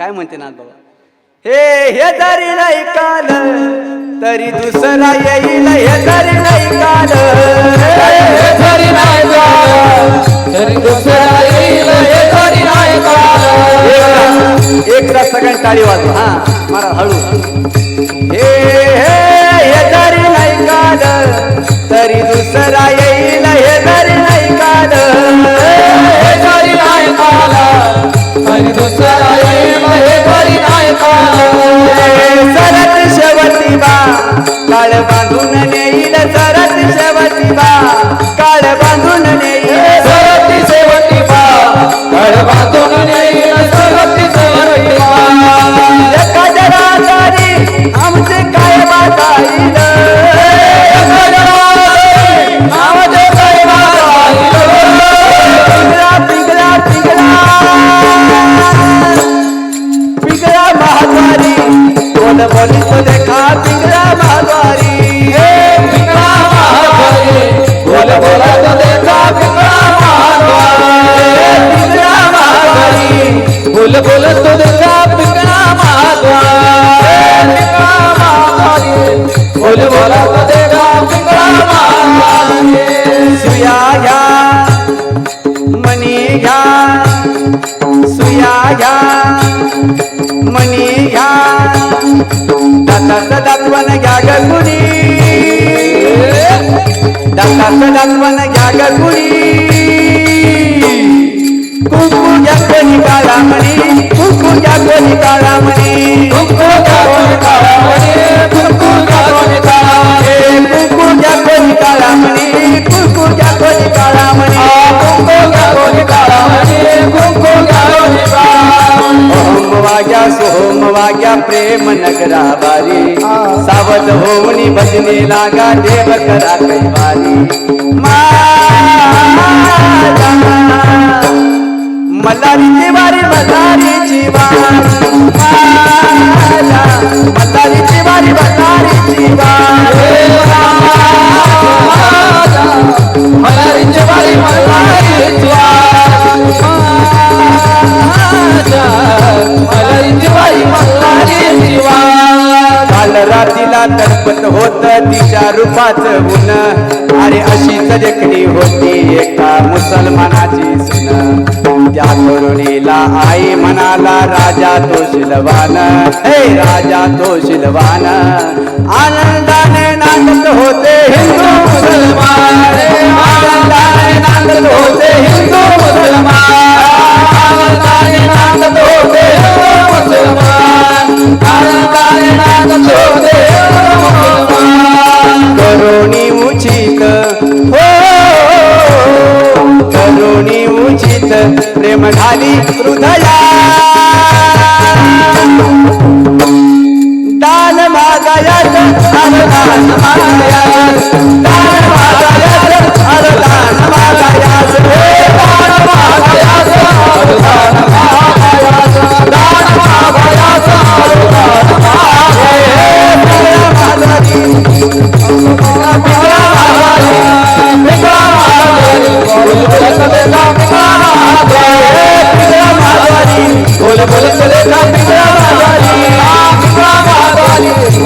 काय म्हणते नाथ बाबा? हे हे तरी नाही काल तरी दुसरा येईल हे तरी नाही काल. हे तरी नाही काल, तरी दुसरा येईल हे तरी नाही काल. एक तास सगळ्यांनी टाळी वाजवा. हा मला हळू. हे हे हे तरी नाही काल तरी दुसरा येईल सरत शेवटी बा. काळ बांधून नेईल सर बोल बोली देखा पिंगळा महाद्वारी मनी घ्या दाताचं दातवण घ्या ग कुणी. दाताचं दातवण घ्या ग कुणी. कुंकू घ्या कोणी काळा म्हणी कुंकू घ्या कोणी काळा म्हणी ओम वाग्या वाग्या प्रेम नगरा बारी सावध होऊनी भजने लागा देव करा कैवारी. माझा मल्हारीची वारी जीवा वारी. माझा मल्हारीची तिला तडपत होत तिच्या रूपाच गुण अरे अशीच देखणी होती एका मुसलमानाची सुन. त्या तरुणीला आई म्हणाला राजा तो शिलवान. हे राजा तो शिलवान. आनंदाने नाचत होते हिंदू मुसलमान. प्रेम झाली हृदया